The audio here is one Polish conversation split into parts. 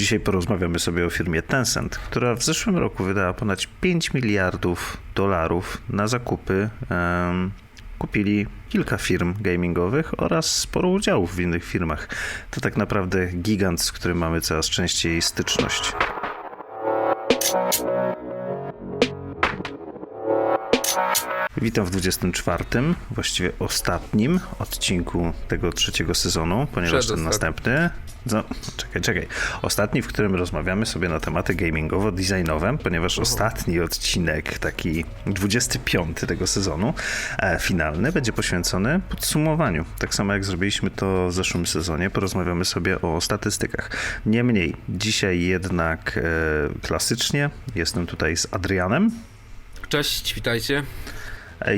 Dzisiaj porozmawiamy sobie o firmie Tencent, która w zeszłym roku wydała ponad 5 miliardów dolarów na zakupy. kupili kilka firm gamingowych oraz sporo udziałów w innych firmach. To tak naprawdę gigant, z którym mamy coraz częściej styczność. Witam w 24, właściwie ostatnim odcinku tego trzeciego sezonu, ponieważ ten następny. No, czekaj, czekaj. Ostatni, w którym rozmawiamy sobie na tematy gamingowo-designowe, ponieważ ostatni odcinek, taki 25 tego sezonu, e, finalny, będzie poświęcony podsumowaniu. Tak samo jak zrobiliśmy to w zeszłym sezonie, porozmawiamy sobie o statystykach. Niemniej, dzisiaj jednak e, klasycznie jestem tutaj z Adrianem. Cześć, witajcie.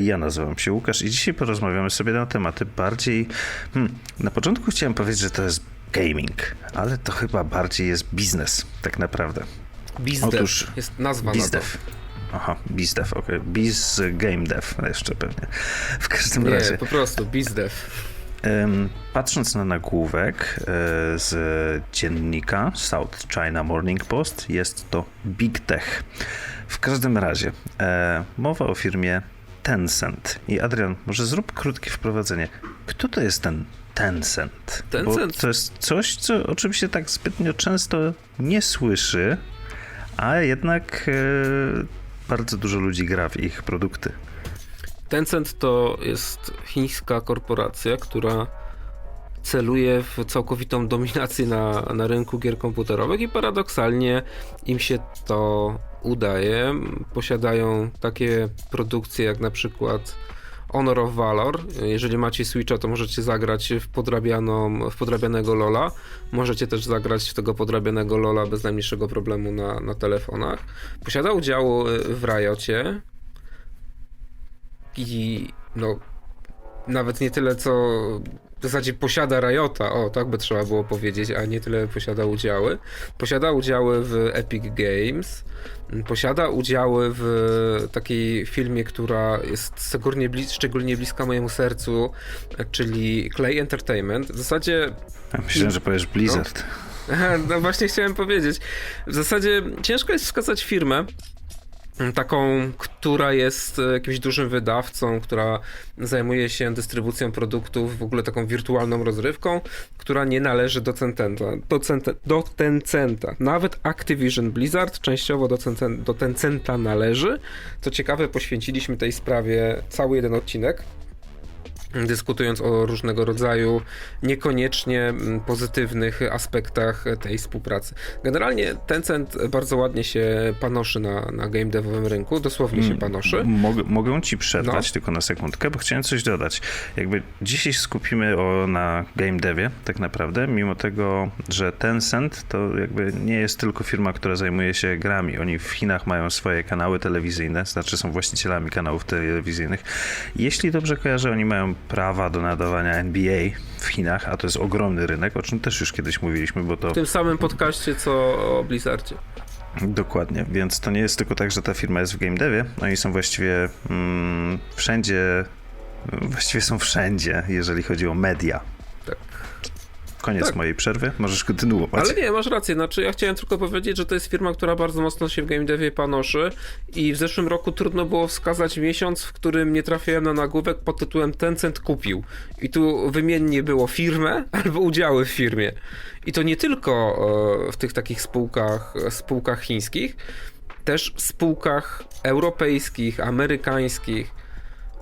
Ja nazywam się Łukasz i dzisiaj porozmawiamy sobie na tematy bardziej. Hmm, na początku chciałem powiedzieć, że to jest gaming, ale to chyba bardziej jest biznes, tak naprawdę. Bizdev Otóż jest nazwa na to. Bizdev. Aha, bizdev, okej. Biz game dev jeszcze pewnie. W każdym Nie, razie. po prostu Bizdev. Patrząc na nagłówek e, z dziennika South China Morning Post, jest to Big Tech. W każdym razie, e, mowa o firmie Tencent. I Adrian, może zrób krótkie wprowadzenie. Kto to jest ten Tencent? Bo Tencent? to jest coś, co oczywiście tak zbytnio często nie słyszy, a jednak e, bardzo dużo ludzi gra w ich produkty. Tencent to jest chińska korporacja, która celuje w całkowitą dominację na, na rynku gier komputerowych i paradoksalnie im się to udaje. Posiadają takie produkcje jak na przykład Honor of Valor. Jeżeli macie Switcha, to możecie zagrać w, podrabianą, w podrabianego Lola. Możecie też zagrać w tego podrabianego Lola bez najmniejszego problemu na, na telefonach. Posiada udział w Riocie, i no nawet nie tyle co w zasadzie posiada Riota, o tak by trzeba było powiedzieć, a nie tyle posiada udziały. Posiada udziały w Epic Games, posiada udziały w takiej filmie, która jest szczególnie, blis- szczególnie bliska mojemu sercu, czyli Clay Entertainment. W zasadzie Ja Myślę, że powiesz Blizzard. no właśnie chciałem powiedzieć. W zasadzie ciężko jest wskazać firmę, taką, która jest e, jakimś dużym wydawcą, która zajmuje się dystrybucją produktów, w ogóle taką wirtualną rozrywką, która nie należy do Tencenta. Do, do Tencenta. Nawet Activision Blizzard częściowo do, Tencen- do Tencenta należy. Co ciekawe, poświęciliśmy tej sprawie cały jeden odcinek dyskutując o różnego rodzaju niekoniecznie mm, pozytywnych aspektach tej współpracy. Generalnie Tencent bardzo ładnie się panoszy na, na game devowym rynku, dosłownie się panoszy. Mogę, mogę ci przerwać No. tylko na sekundkę, bo chciałem coś dodać. Jakby dzisiaj skupimy o, na game devie tak naprawdę, mimo tego, że Tencent to jakby nie jest tylko firma, która zajmuje się grami. Oni w Chinach mają swoje kanały telewizyjne, znaczy są właścicielami kanałów telewizyjnych. Jeśli dobrze kojarzę, oni mają prawa do nadawania NBA w Chinach, a to jest ogromny rynek, o czym też już kiedyś mówiliśmy, bo to W tym samym podcaście, co o Blizzardzie. Dokładnie, więc to nie jest tylko tak, że ta firma jest w game devie, oni są właściwie mm, wszędzie, właściwie są wszędzie, jeżeli chodzi o media. Koniec Tak. mojej przerwy, możesz kontynuować. Ale nie, masz rację. Znaczy, ja chciałem tylko powiedzieć, że to jest firma, która bardzo mocno się w game devie panoszy i w zeszłym roku trudno było wskazać miesiąc, w którym nie trafiłem na nagłówek pod tytułem Tencent kupił. I tu wymiennie było firmę albo udziały w firmie. I to nie tylko e, w tych takich spółkach, spółkach chińskich, też w spółkach europejskich, amerykańskich.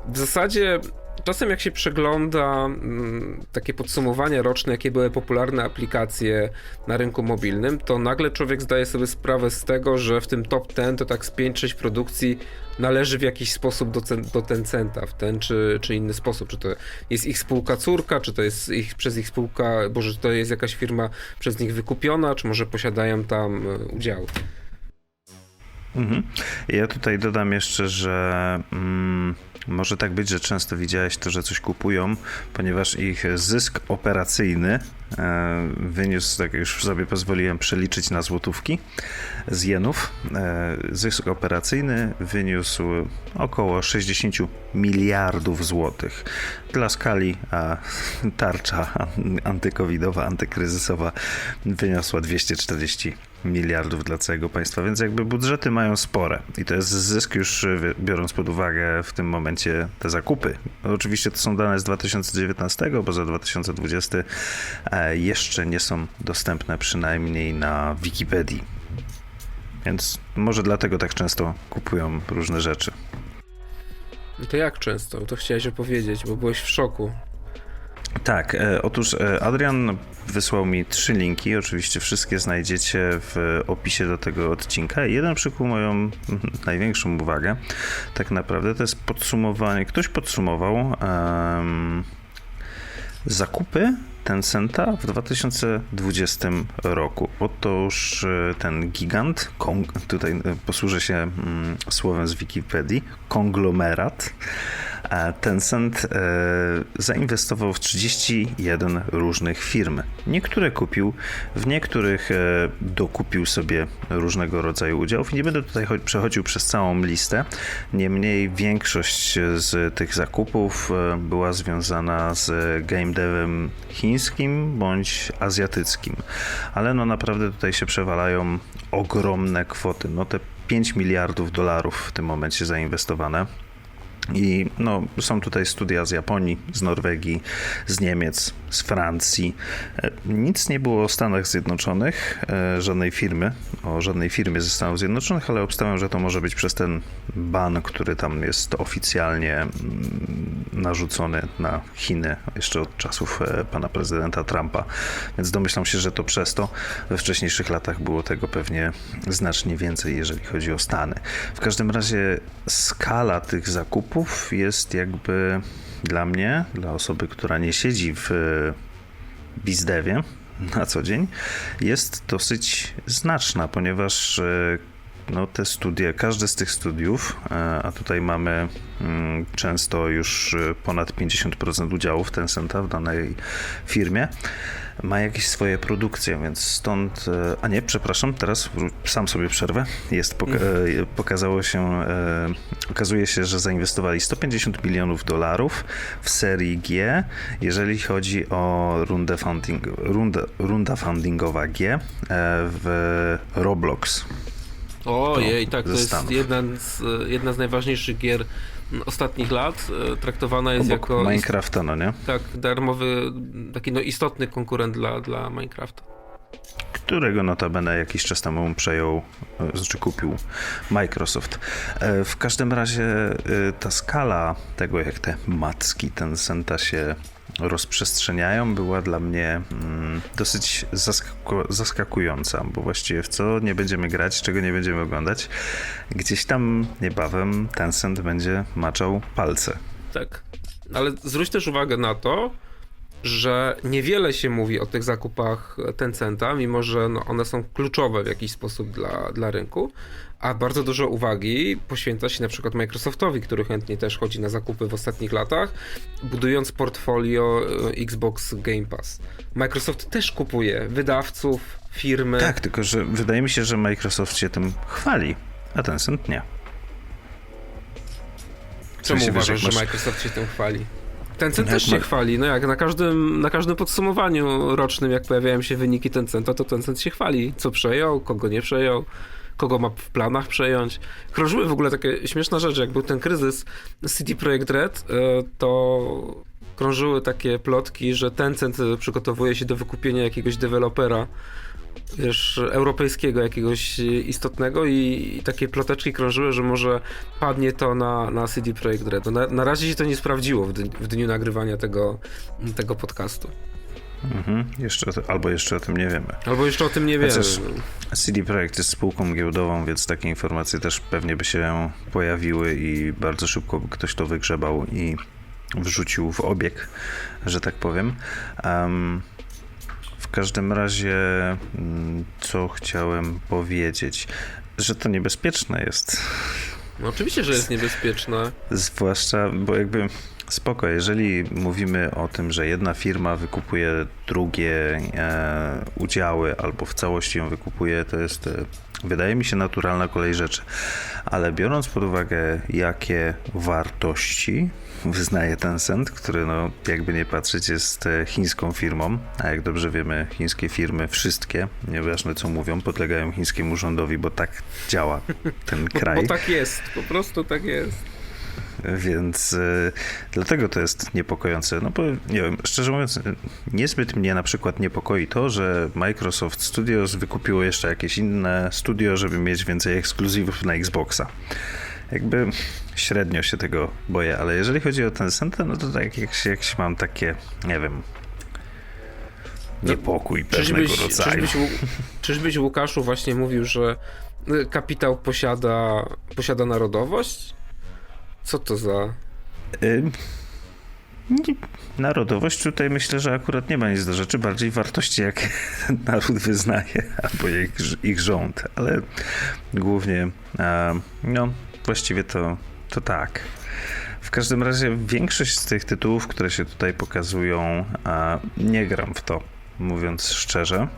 W zasadzie czasem jak się przegląda mm, takie podsumowania roczne, jakie były popularne aplikacje na rynku mobilnym, to nagle człowiek zdaje sobie sprawę z tego, że w tym top 10 to tak z 5-6 produkcji należy w jakiś sposób do, do Tencenta, w ten czy, czy inny sposób. Czy to jest ich spółka córka, czy to jest ich, przez ich spółka, boże, to jest jakaś firma przez nich wykupiona, czy może posiadają tam e, udziały. Mhm. Ja tutaj dodam jeszcze, że mm, może tak być, że często widziałeś to, że coś kupują, ponieważ ich zysk operacyjny e, wyniósł, tak już sobie pozwoliłem przeliczyć na złotówki z jenów. E, zysk operacyjny wyniósł około 60 miliardów złotych. Dla skali a tarcza antykowidowa, antykryzysowa wyniosła 240 miliardów dla całego państwa, więc jakby budżety mają spore i to jest zysk już e, biorąc pod uwagę w tym momencie te zakupy. Oczywiście to są dane z 2019, bo za 2020 e, jeszcze nie są dostępne przynajmniej na Wikipedii. Więc może dlatego tak często kupują różne rzeczy. No to jak często? To chciałeś opowiedzieć, bo byłeś w szoku. Tak, e, otóż e, Adrian wysłał mi trzy linki. Oczywiście wszystkie znajdziecie w opisie do tego odcinka. Jeden przykuł moją mm, największą uwagę. Tak naprawdę to jest podsumowanie. Ktoś podsumował zakupy Tencenta w 2020 roku. Otóż e, ten gigant, kong, tutaj posłużę się mm, słowem z Wikipedii, konglomerat, a Tencent e, zainwestował w 31 różnych firm. Niektóre kupił, w niektórych e, dokupił sobie różnego rodzaju udziałów. Nie będę tutaj cho- przechodził przez całą listę. Niemniej większość z tych zakupów e, była związana z game devem chińskim bądź azjatyckim. Ale no naprawdę tutaj się przewalają ogromne kwoty. No te 5 miliardów dolarów w tym momencie zainwestowane. I no, są tutaj studia z Japonii, z Norwegii, z Niemiec, z Francji. E, Nic nie było o Stanach Zjednoczonych, e, żadnej firmy, o żadnej firmie ze Stanów Zjednoczonych, ale obstawiam, że to może być przez ten ban, który tam jest oficjalnie mm, narzucony na Chiny jeszcze od czasów e, pana prezydenta Trumpa. Więc domyślam się, że to przez to we wcześniejszych latach było tego pewnie znacznie więcej, jeżeli chodzi o Stany. W każdym razie skala tych zakupów jest jakby dla mnie, dla osoby, która nie siedzi w bizdewie na co dzień, jest dosyć znaczna, ponieważ e, no, te studie, każde z tych studiów, e, a tutaj mamy mm, często już e, ponad 50% udziałów Tencenta w danej firmie, ma jakieś swoje produkcje, więc stąd, e, a nie, przepraszam, teraz sam sobie przerwę, jest, poka- e, pokazało się, e, okazuje się, że zainwestowali 150 milionów dolarów w serii G, jeżeli chodzi o rundę funding, rundę, runda fundingowa G w Roblox. Ojej, tak, to jest jedna z, jedna z najważniejszych gier ostatnich lat. E, Traktowana jest Obok jako Minecrafta, no nie? tak, darmowy, taki no istotny konkurent dla, dla Minecrafta. Którego notabene jakiś czas temu przejął, e, znaczy kupił Microsoft. E, W każdym razie e, ta skala tego, jak te macki Tencenta się rozprzestrzeniają, była dla mnie mm, dosyć zaskaku- zaskakująca, bo właściwie w co nie będziemy grać, czego nie będziemy oglądać, gdzieś tam niebawem Tencent będzie maczał palce. Tak. Ale zwróć też uwagę na to, że niewiele się mówi o tych zakupach Tencenta, mimo że no, one są kluczowe w jakiś sposób dla, dla rynku, a bardzo dużo uwagi poświęca się na przykład Microsoftowi, który chętnie też chodzi na zakupy w ostatnich latach, budując portfolio e, Xbox Game Pass. Microsoft też kupuje wydawców, firmy. Tak, tylko że wydaje mi się, że Microsoft się tym chwali, a Tencent nie. W Czemu sensie, wiesz, uważasz, jak że masz- Microsoft się tym chwali? Tencent Jak też się chwali. No jak na każdym, na każdym podsumowaniu rocznym, jak pojawiają się wyniki Tencenta, to Tencent się chwali. Co przejął, kogo nie przejął, kogo ma w planach przejąć. Krążyły w ogóle takie śmieszne rzeczy, jak był ten kryzys CD Projekt Red, e, to krążyły takie plotki, że Tencent e, przygotowuje się do wykupienia jakiegoś dewelopera wiesz, europejskiego jakiegoś istotnego i, i takie ploteczki krążyły, że może padnie to na, na CD Projekt Red. No Na, na razie się to nie sprawdziło w, dni, w dniu nagrywania tego, tego podcastu. Mhm, jeszcze, albo jeszcze o tym nie wiemy. Albo jeszcze o tym nie wiemy. Chociaż- CD Projekt jest spółką giełdową, więc takie informacje też pewnie by się pojawiły i bardzo szybko by ktoś to wygrzebał i wrzucił w obieg, że tak powiem. Em, w każdym razie, mm, co chciałem powiedzieć, że to niebezpieczne jest. No oczywiście, że jest niebezpieczne. Zwłaszcza, bo jakby spoko, jeżeli mówimy o tym, że jedna firma wykupuje drugie e, udziały albo w całości ją wykupuje, to jest, e, wydaje mi się, naturalna kolej rzeczy. Ale biorąc pod uwagę, jakie wartości wyznaje Tencent, który no, jakby nie patrzeć jest e, chińską firmą, a jak dobrze wiemy, chińskie firmy, wszystkie, nieważne co mówią, podlegają chińskiemu rządowi, bo tak działa ten Bo, kraj. bo tak jest, po prostu tak jest. Więc y, dlatego to jest niepokojące. No bo nie wiem, szczerze mówiąc, y, niezbyt mnie na przykład niepokoi to, że Microsoft Studios wykupiło jeszcze jakieś inne studio, żeby mieć więcej ekskluzywów na Xboxa. Jakby średnio się tego boję, ale jeżeli chodzi o Tencenta, no to tak jak, jak mam takie, nie wiem, niepokój pewnego Czyżbyś, rodzaju. czyżbyś, czyżbyś Łukaszu właśnie mówił, że y, kapitał posiada, posiada narodowość? Co to za... Y, Narodowość tutaj myślę, że akurat nie ma nic do rzeczy, bardziej wartości, jak naród wyznaje, albo ich, ich rząd, ale głównie, no właściwie to, to tak. W każdym razie większość z tych tytułów, które się tutaj pokazują, e, nie gram w to, mówiąc szczerze.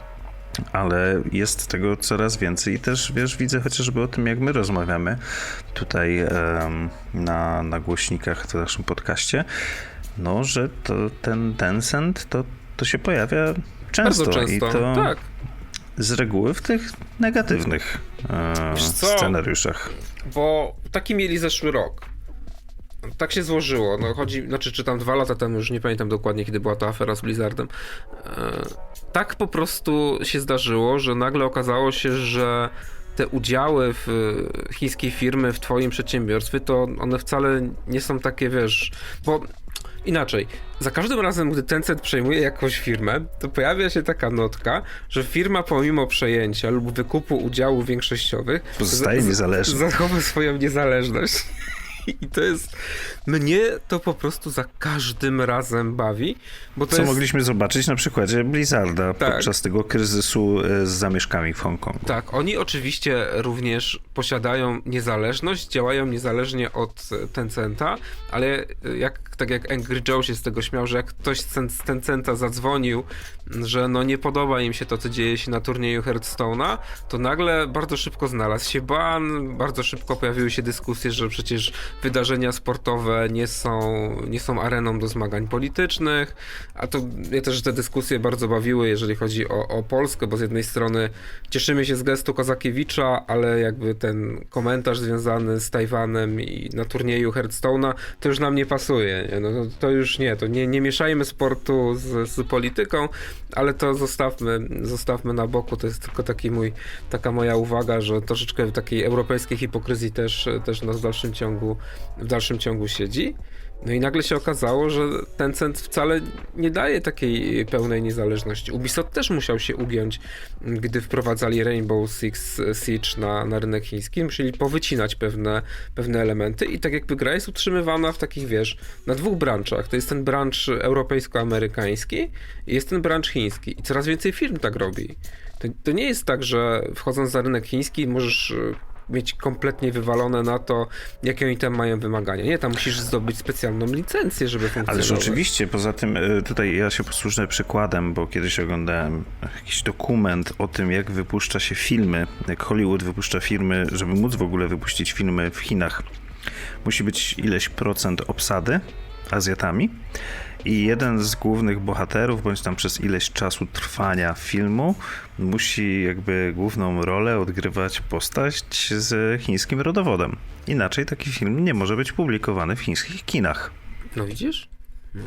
Ale jest tego coraz więcej i też, wiesz, widzę chociażby o tym, jak my rozmawiamy tutaj em, na, na głośnikach w naszym podcaście, no, że to ten Tencent to, to się pojawia często, Bardzo często, i to tak. z reguły w tych negatywnych e, scenariuszach. Bo taki mieli zeszły rok. Tak się złożyło. No chodzi, znaczy czytam dwa lata temu, już nie pamiętam dokładnie, kiedy była ta afera z Blizzardem. E, tak po prostu się zdarzyło, że nagle okazało się, że te udziały w chińskiej firmy, w twoim przedsiębiorstwie, to one wcale nie są takie, wiesz, bo inaczej, za każdym razem, gdy Tencent przejmuje jakąś firmę, to pojawia się taka notka, że firma pomimo przejęcia lub wykupu udziałów większościowych Pozostaje za- niezależna. Zachowa swoją niezależność. I to jest. Mnie to po prostu za każdym razem bawi, bo to Co jest. mogliśmy zobaczyć na przykładzie Blizzarda Tak. podczas tego kryzysu e, z zamieszkami w Hongkongu. Tak, oni oczywiście również posiadają niezależność, działają niezależnie od e, Tencenta, ale e, jak, tak jak Angry Joe się z tego śmiał, że jak ktoś z Tencenta zadzwonił, że no nie podoba im się to, co dzieje się na turnieju Hearthstone'a, to nagle bardzo szybko znalazł się ban, bardzo szybko pojawiły się dyskusje, że przecież wydarzenia sportowe nie są, nie są areną do zmagań politycznych, a to mnie też te dyskusje bardzo bawiły, jeżeli chodzi o, o Polskę, bo z jednej strony cieszymy się z gestu Kozakiewicza, ale jakby ten komentarz związany z Tajwanem i na turnieju Hearthstone'a, to już nam nie pasuje. Nie? No, to- to już nie, to nie, nie mieszajmy sportu z, z polityką, ale to zostawmy, zostawmy na boku. To jest tylko taki mój, taka moja uwaga, że troszeczkę takiej europejskiej hipokryzji też, też nas w dalszym ciągu, w dalszym ciągu siedzi. No i nagle się okazało, że Tencent wcale nie daje takiej pełnej niezależności. Ubisoft też musiał się ugiąć, gdy wprowadzali Rainbow Six Siege na, na rynek chiński. Musieli powycinać pewne, pewne elementy i tak jakby gra jest utrzymywana w takich, wiesz, na dwóch branczach. To jest ten branch europejsko-amerykański i jest ten branch chiński. I coraz więcej firm tak robi. To, to nie jest tak, że wchodząc na rynek chiński możesz mieć kompletnie wywalone na to, jakie oni tam mają wymagania. Nie, tam musisz zdobyć specjalną licencję, żeby funkcjonować. Ależ oczywiście, poza tym y, tutaj ja się posłużę przykładem, bo kiedyś oglądałem jakiś dokument o tym, jak wypuszcza się filmy, jak Hollywood wypuszcza filmy, żeby móc w ogóle wypuścić filmy w Chinach. Musi być ileś procent obsady Azjatami i jeden z głównych bohaterów, bądź tam przez ileś czasu trwania filmu, musi jakby główną rolę odgrywać postać z chińskim rodowodem. Inaczej taki film nie może być publikowany w chińskich kinach. No widzisz? No.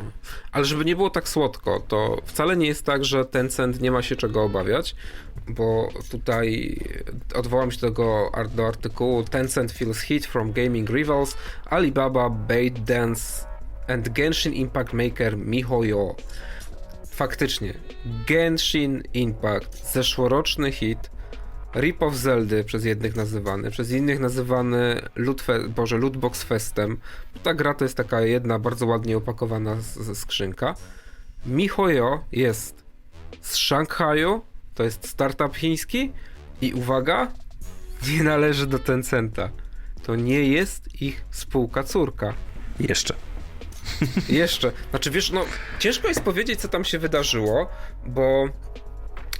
Ale żeby nie było tak słodko, to wcale nie jest tak, że Tencent nie ma się czego obawiać, bo tutaj odwołam się do tego do artykułu Tencent feels heat from gaming rivals, Alibaba, ByteDance and Genshin Impact Maker MiHoYo. Faktycznie, Genshin Impact, zeszłoroczny hit, Rip-off Zeldy przez jednych nazywany, przez innych nazywany Lootfe- Boże, Lootbox Festem. Ta gra to jest taka jedna bardzo ładnie opakowana z- skrzynka. MiHoYo jest z Szanghaju, to jest startup chiński i uwaga, nie należy do Tencenta. to nie jest ich spółka córka. Jeszcze. Jeszcze. Znaczy, wiesz, no, ciężko jest powiedzieć, co tam się wydarzyło, bo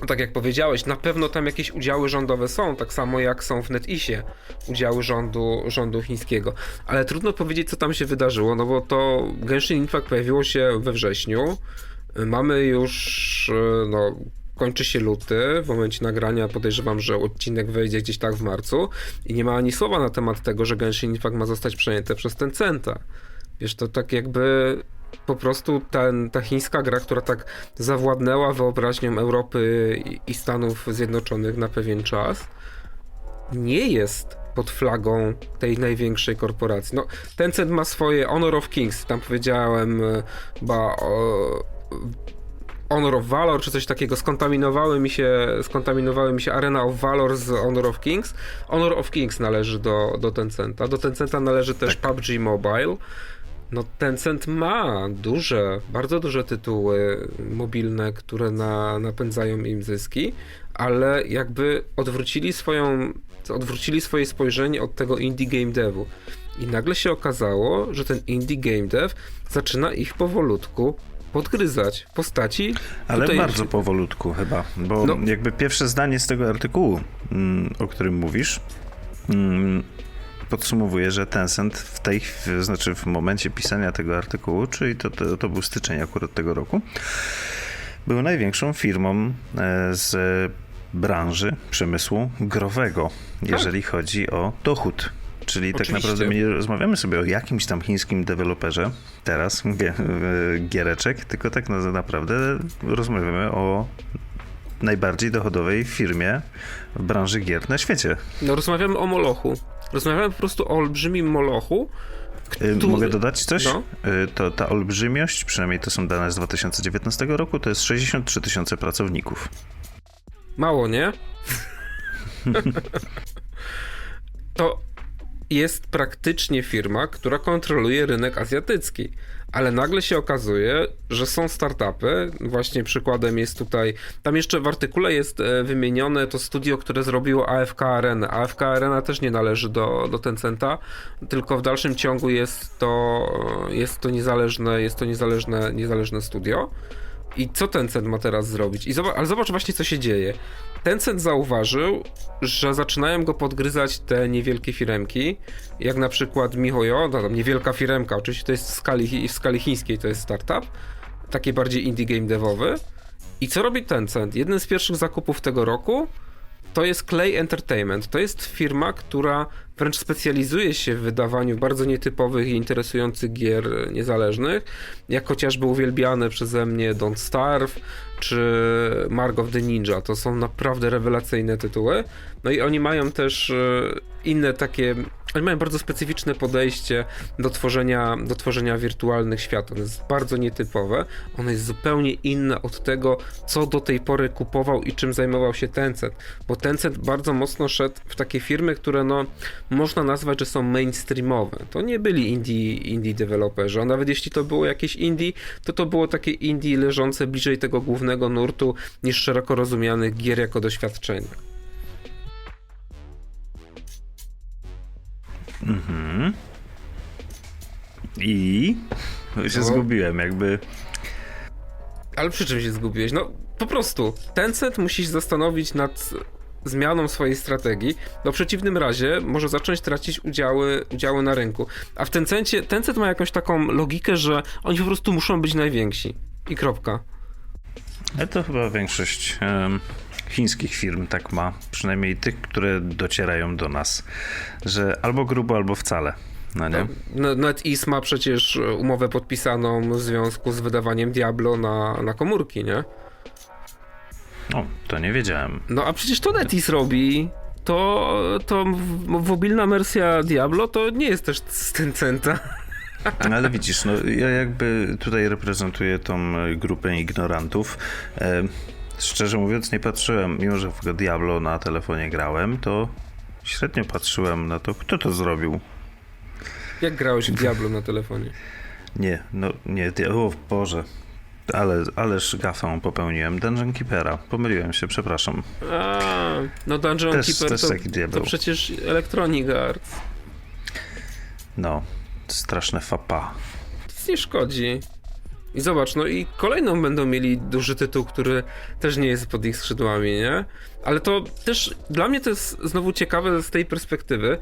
tak jak powiedziałeś, na pewno tam jakieś udziały rządowe są, tak samo jak są w NetISie udziały rządu, rządu chińskiego. Ale trudno powiedzieć, co tam się wydarzyło, no bo to Genshin Impact pojawiło się we wrześniu. Mamy już, e, no, kończy się luty. W momencie nagrania podejrzewam, że odcinek wejdzie gdzieś tak w marcu i nie ma ani słowa na temat tego, że Genshin Impact ma zostać przejęte przez Tencenta. Wiesz, to tak jakby po prostu ten, ta chińska gra, która tak zawładnęła wyobraźnią Europy i- Stanów Zjednoczonych na pewien czas, nie jest pod flagą tej największej korporacji. No, Tencent ma swoje Honor of Kings, tam powiedziałem, e, ba, o, Honor of Valor, czy coś takiego, skontaminowały mi się, skontaminowały mi się Arena of Valor z Honor of Kings. Honor of Kings należy do, do Tencenta. Do Tencenta należy też PUBG Mobile. No Tencent ma duże, bardzo duże tytuły mobilne, które na, napędzają im zyski, ale jakby odwrócili swoją, odwrócili swoje spojrzenie od tego indie game devu. I nagle się okazało, że ten indie game dev zaczyna ich powolutku podgryzać w postaci Ale tutaj- bardzo powolutku chyba, bo No. jakby pierwsze zdanie z tego artykułu, mm, o którym mówisz, podsumowuje, że Tencent w tej, chw- znaczy w momencie pisania tego artykułu, czyli to, to, to był styczeń akurat tego roku, był największą firmą e, z branży przemysłu growego, jeżeli chodzi o dochód. Czyli tak Oczywiście. naprawdę my nie rozmawiamy sobie o jakimś tam chińskim deweloperze teraz, e, giereczek, tylko tak na- naprawdę rozmawiamy o najbardziej dochodowej firmie w branży gier na świecie. No rozmawiamy o Molochu. Rozmawiamy po prostu o olbrzymim Molochu. Y, który- Mogę dodać coś? No. Y, To ta olbrzymiość, przynajmniej to są dane z 2019 roku, to jest 63 tysiące pracowników. Mało, nie? to jest praktycznie firma, która kontroluje rynek azjatycki. Ale nagle się okazuje, że są startupy. Właśnie przykładem jest tutaj. Tam jeszcze w artykule jest e, wymienione to studio, które zrobiło AFK Arena. AFK Arena też nie należy do, do Tencenta, tylko w dalszym ciągu jest to, jest to niezależne, jest to niezależne, niezależne studio. I co Tencent ma teraz zrobić? I zobacz, ale zobacz właśnie, co się dzieje. Tencent zauważył, że zaczynają go podgryzać te niewielkie firemki, jak na przykład MiHoYo, no tam niewielka firemka, oczywiście to jest w skali, w skali chińskiej, to jest startup, taki bardziej indie game devowy. I co robi Tencent? Jeden z pierwszych zakupów tego roku to jest Clay Entertainment. To jest firma, która wręcz specjalizuje się w wydawaniu bardzo nietypowych i interesujących gier niezależnych, jak chociażby uwielbiane przeze mnie Don't Starve czy Mark of the Ninja. To są naprawdę rewelacyjne tytuły. No i oni mają też e, inne takie. Oni mają bardzo specyficzne podejście do tworzenia, do tworzenia wirtualnych światów. Ono jest bardzo nietypowe. Ono jest zupełnie inne od tego, co do tej pory kupował i czym zajmował się Tencent. Bo Tencent bardzo mocno szedł w takie firmy, które no, można nazwać, że są mainstreamowe. To nie byli indie, indie deweloperzy, a nawet jeśli to było jakieś indie, to to było takie indie leżące bliżej tego głównego nurtu niż szeroko rozumianych gier jako doświadczenia. I się No. zgubiłem, jakby. Ale przy czym się zgubiłeś? No po prostu Tencent musi się zastanowić nad zmianą swojej strategii, bo w przeciwnym razie może zacząć tracić udziały, udziały na rynku. A w Tencencie, Tencent ma jakąś taką logikę, że oni po prostu muszą być najwięksi. I kropka. Ale to chyba większość em, chińskich firm tak ma, przynajmniej tych, które docierają do nas, że albo grubo, albo wcale. No nie? No, NetEase ma przecież umowę podpisaną w związku z wydawaniem Diablo na, na komórki, nie? O, to nie wiedziałem. No a przecież to NetEase robi. To, to mobilna wersja Diablo to nie jest też z Tencenta. No, ale widzisz, no, ja jakby tutaj reprezentuję tą e, grupę ignorantów. E, szczerze mówiąc, nie patrzyłem, mimo że w Diablo na telefonie grałem, to średnio patrzyłem na to, kto to zrobił. Jak grałeś w Diablo na telefonie? Nie, no nie, o Boże. Ale, ależ gafę popełniłem. Dungeon Keepera. Pomyliłem się, przepraszam. A, no Dungeon Też- Keeper też to, taki diabeł. to przecież Electronic Arts. No, straszne fapa. Nic nie szkodzi. I zobacz, no i kolejną będą mieli duży tytuł, który też nie jest pod ich skrzydłami, nie? Ale to też dla mnie to jest znowu ciekawe z tej perspektywy,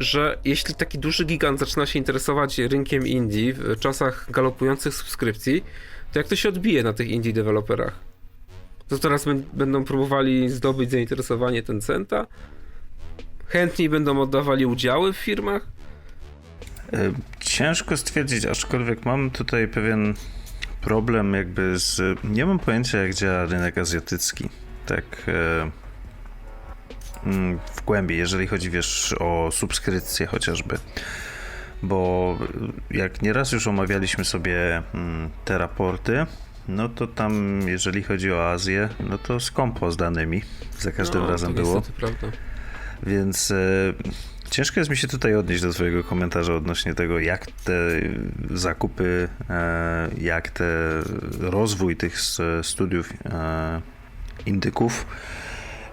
że jeśli taki duży gigant zaczyna się interesować rynkiem indie w czasach galopujących subskrypcji, to jak to się odbije na tych indie deweloperach? To teraz bę- będą próbowali zdobyć zainteresowanie Tencenta? Chętniej będą oddawali udziały w firmach? E, Ciężko stwierdzić, aczkolwiek mam tutaj pewien problem jakby z... Nie mam pojęcia jak działa rynek azjatycki. Tak e, mm, w głębi, jeżeli chodzi wiesz o subskrypcje chociażby. Bo jak nieraz już omawialiśmy sobie mm, te raporty, no to tam jeżeli chodzi o Azję, no to skąpo z danymi. Za każdym no, razem to było. prawda. Więc e, ciężko jest mi się tutaj odnieść do Twojego komentarza odnośnie tego, jak te zakupy, e, jak te rozwój tych studiów e, indyków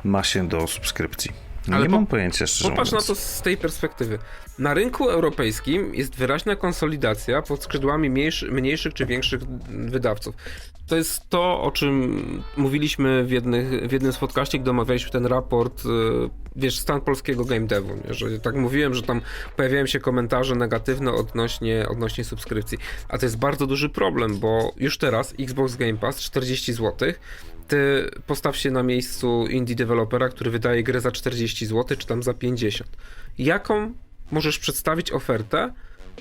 ma się do subskrypcji. Ale Nie po- mam pojęcia, szczerze Popatrz na mówiąc. to z tej perspektywy. Na rynku europejskim jest wyraźna konsolidacja pod skrzydłami mniejszy, mniejszych czy większych wydawców. To jest to, o czym mówiliśmy w, jednych, w jednym z podcaście, gdy omawialiśmy ten raport, y, wiesz, stan polskiego game devu, nie? że tak mówiłem, że tam pojawiają się komentarze negatywne odnośnie, odnośnie subskrypcji. A to jest bardzo duży problem, bo już teraz Xbox Game Pass 40 zł, ty postaw się na miejscu indie dewelopera, który wydaje grę za 40 zł, czy tam za 50. Jaką możesz przedstawić ofertę,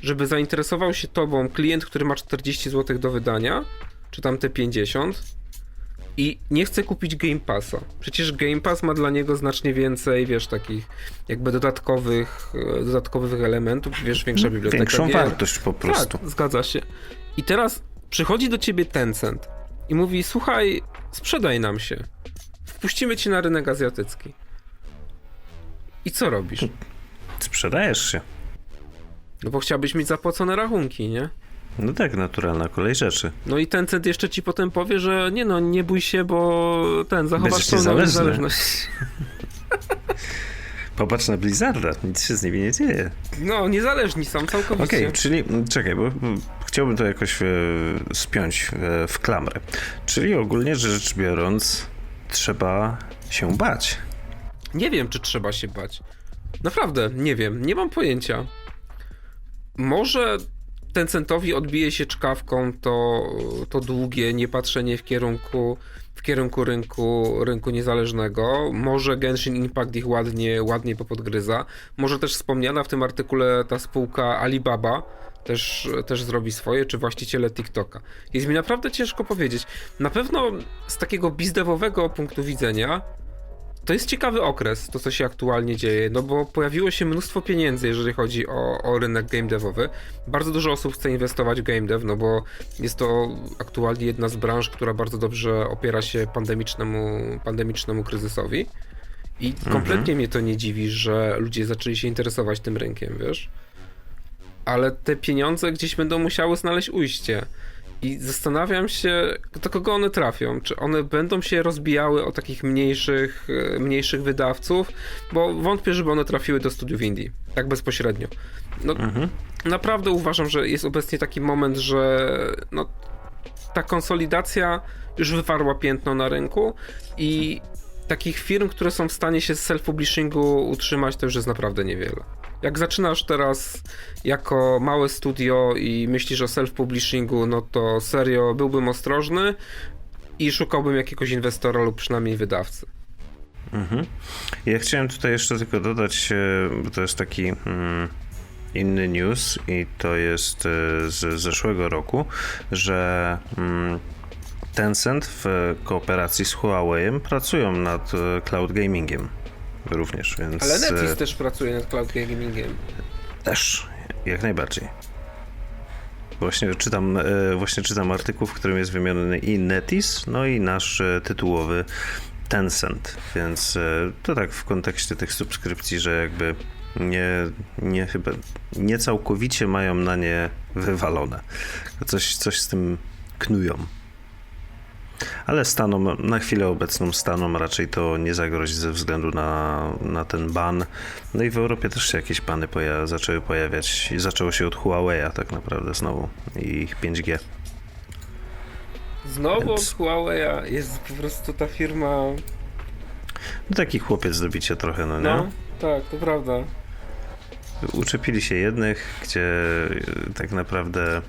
żeby zainteresował się tobą klient, który ma 40 zł do wydania, czy tam te 50 i nie chce kupić Game Passa. Przecież Game Pass ma dla niego znacznie więcej, wiesz, takich jakby dodatkowych, e, dodatkowych elementów, wiesz, większa biblioteka Większą gier. wartość po prostu. Tak, zgadza się. I teraz przychodzi do ciebie Tencent i mówi: Słuchaj, sprzedaj nam się. Wpuścimy cię na rynek azjatycki. I co robisz? Sprzedajesz się. No bo chciałbyś mieć zapłacone rachunki, nie? No tak, naturalna kolej rzeczy. No i Tencent jeszcze ci potem powie, że nie no, nie bój się, bo ten, zachowasz pełną niezależność. Popatrz na Blizzarda, nic się z nimi nie dzieje. No, niezależni są całkowicie. Okej, czyli mm, czekaj, bo chciałbym to jakoś e, spiąć e, w klamrę. Czyli ogólnie rzecz biorąc, trzeba się bać. Nie wiem, czy trzeba się bać. Naprawdę, nie wiem, nie mam pojęcia. Może Tencentowi odbije się czkawką to, to długie niepatrzenie w kierunku, w kierunku rynku, rynku niezależnego. Może Genshin Impact ich ładnie, ładnie popodgryza. Może też wspomniana w tym artykule ta spółka Alibaba też, też zrobi swoje, czy właściciele TikToka. Jest mi naprawdę ciężko powiedzieć. Na pewno z takiego bizdewowego punktu widzenia to jest ciekawy okres, to co się aktualnie dzieje, no bo pojawiło się mnóstwo pieniędzy, jeżeli chodzi o, o rynek game devowy. Bardzo dużo osób chce inwestować w game dev, no bo jest to aktualnie jedna z branż, która bardzo dobrze opiera się pandemicznemu, pandemicznemu kryzysowi. I kompletnie mnie to nie dziwi, że ludzie zaczęli się interesować tym rynkiem, wiesz? Ale te pieniądze gdzieś będą musiały znaleźć ujście. I zastanawiam się, do kogo one trafią. Czy one będą się rozbijały o takich mniejszych, e, mniejszych wydawców? Bo wątpię, żeby one trafiły do studiów Indii. Tak bezpośrednio. No, Naprawdę uważam, że jest obecnie taki moment, że no, ta konsolidacja już wywarła piętno na rynku i takich firm, które są w stanie się z self-publishingu utrzymać, to już jest naprawdę niewiele. Jak zaczynasz teraz jako małe studio i myślisz o self-publishingu, no to serio byłbym ostrożny i szukałbym jakiegoś inwestora lub przynajmniej wydawcy. Mhm. Ja chciałem tutaj jeszcze tylko dodać, e, bo to jest taki mm, inny news i to jest e, z zeszłego roku, że mm, Tencent w kooperacji z Huawei'em pracują nad e, cloud gamingiem również, więc Ale e, Netflix też pracuje nad cloud gamingiem. też jak najbardziej. Właśnie czytam, e, właśnie czytam artykuł, w którym jest wymieniony i Netis, no i nasz e, tytułowy Tencent, więc e, to tak w kontekście tych subskrypcji, że jakby nie, nie chyba, nie całkowicie mają na nie wywalone. Coś, coś z tym knują. Ale Stanom, na chwilę obecną Stanom raczej to nie zagrozi ze względu na, na ten ban. No i w Europie też się jakieś bany poja- zaczęły pojawiać. Zaczęło się od Huawei'a tak naprawdę znowu i ich 5G. Znowu Więc- Huawei'a jest po prostu ta firma. No taki chłopiec do bicia trochę, no nie? No, tak, to prawda. Uczepili się jednych, gdzie y, tak naprawdę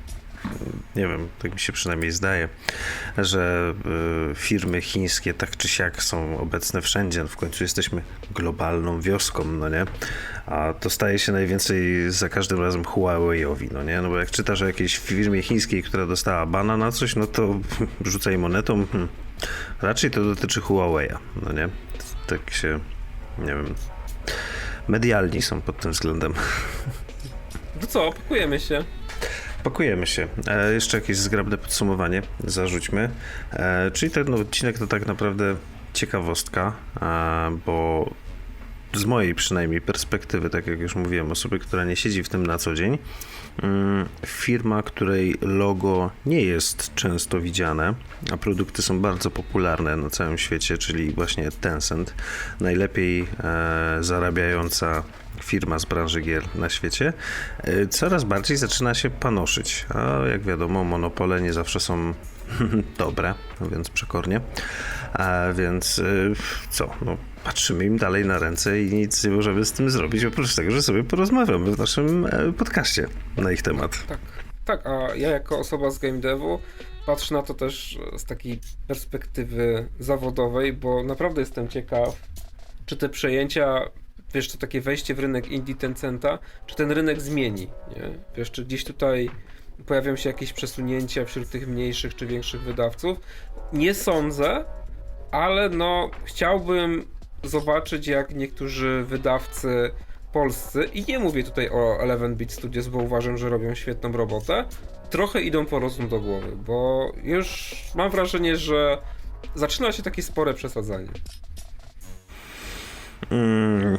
nie wiem, tak mi się przynajmniej zdaje, że y, firmy chińskie tak czy siak są obecne wszędzie. W końcu jesteśmy globalną wioską, no nie? A to staje się najwięcej za każdym razem Huawei'owi, no nie? No bo jak czytasz o jakiejś firmie chińskiej, która dostała bana na coś, no to rzucaj monetą. Hmm. Raczej to dotyczy Huawei'a, no nie? Tak się, nie wiem, medialni są pod tym względem. No co, pakujemy się. Pakujemy się. E, jeszcze jakieś zgrabne podsumowanie zarzućmy. E, czyli ten odcinek to tak naprawdę ciekawostka, e, bo z mojej przynajmniej perspektywy, tak jak już mówiłem, osoby, która nie siedzi w tym na co dzień, firma, której logo nie jest często widziane, a produkty są bardzo popularne na całym świecie, czyli właśnie Tencent, najlepiej e, zarabiająca firma z branży gier na świecie, e, coraz bardziej zaczyna się panoszyć. A jak wiadomo, monopole nie zawsze są dobre, mówiąc przekornie. A więc y, co? No, patrzymy im dalej na ręce i nic nie możemy z tym zrobić, oprócz tego, że sobie porozmawiamy w naszym e, podcaście na ich temat. Tak, tak, a ja jako osoba z game devu patrzę na to też z takiej perspektywy zawodowej, bo naprawdę jestem ciekaw, czy te przejęcia, wiesz, to takie wejście w rynek indie Tencenta, czy ten rynek zmieni, nie? Wiesz, czy gdzieś tutaj pojawią się jakieś przesunięcia wśród tych mniejszych czy większych wydawców. Nie sądzę, ale no chciałbym zobaczyć, jak niektórzy wydawcy polscy, i nie mówię tutaj o 11-bit Studios, bo uważam, że robią świetną robotę, trochę idą po rozum do głowy, bo już mam wrażenie, że zaczyna się takie spore przesadzanie. Mm,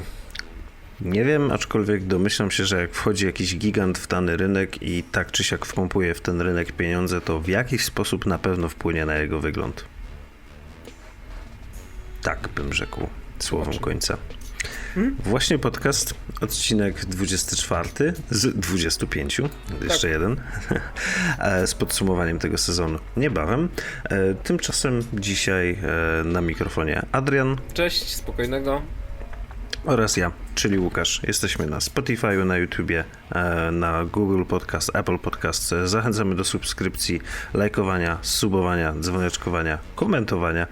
nie wiem, aczkolwiek domyślam się, że jak wchodzi jakiś gigant w dany rynek i tak czy siak wpompuje w ten rynek pieniądze, to w jakiś sposób na pewno wpłynie na jego wygląd. Tak bym rzekł słowem Zobaczymy. końca. Hmm? Właśnie podcast, odcinek 24 z 25, jeszcze jeden, e, z podsumowaniem tego sezonu niebawem. E, Tymczasem dzisiaj e, na mikrofonie Adrian Cześć, spokojnego. Oraz ja, czyli Łukasz. Jesteśmy na Spotify, na YouTubie, e, na Google Podcast, Apple Podcast. Zachęcamy do subskrypcji, lajkowania, subowania, dzwoneczkowania, komentowania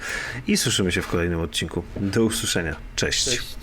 i słyszymy się w kolejnym odcinku. Do usłyszenia. Cześć. Cześć.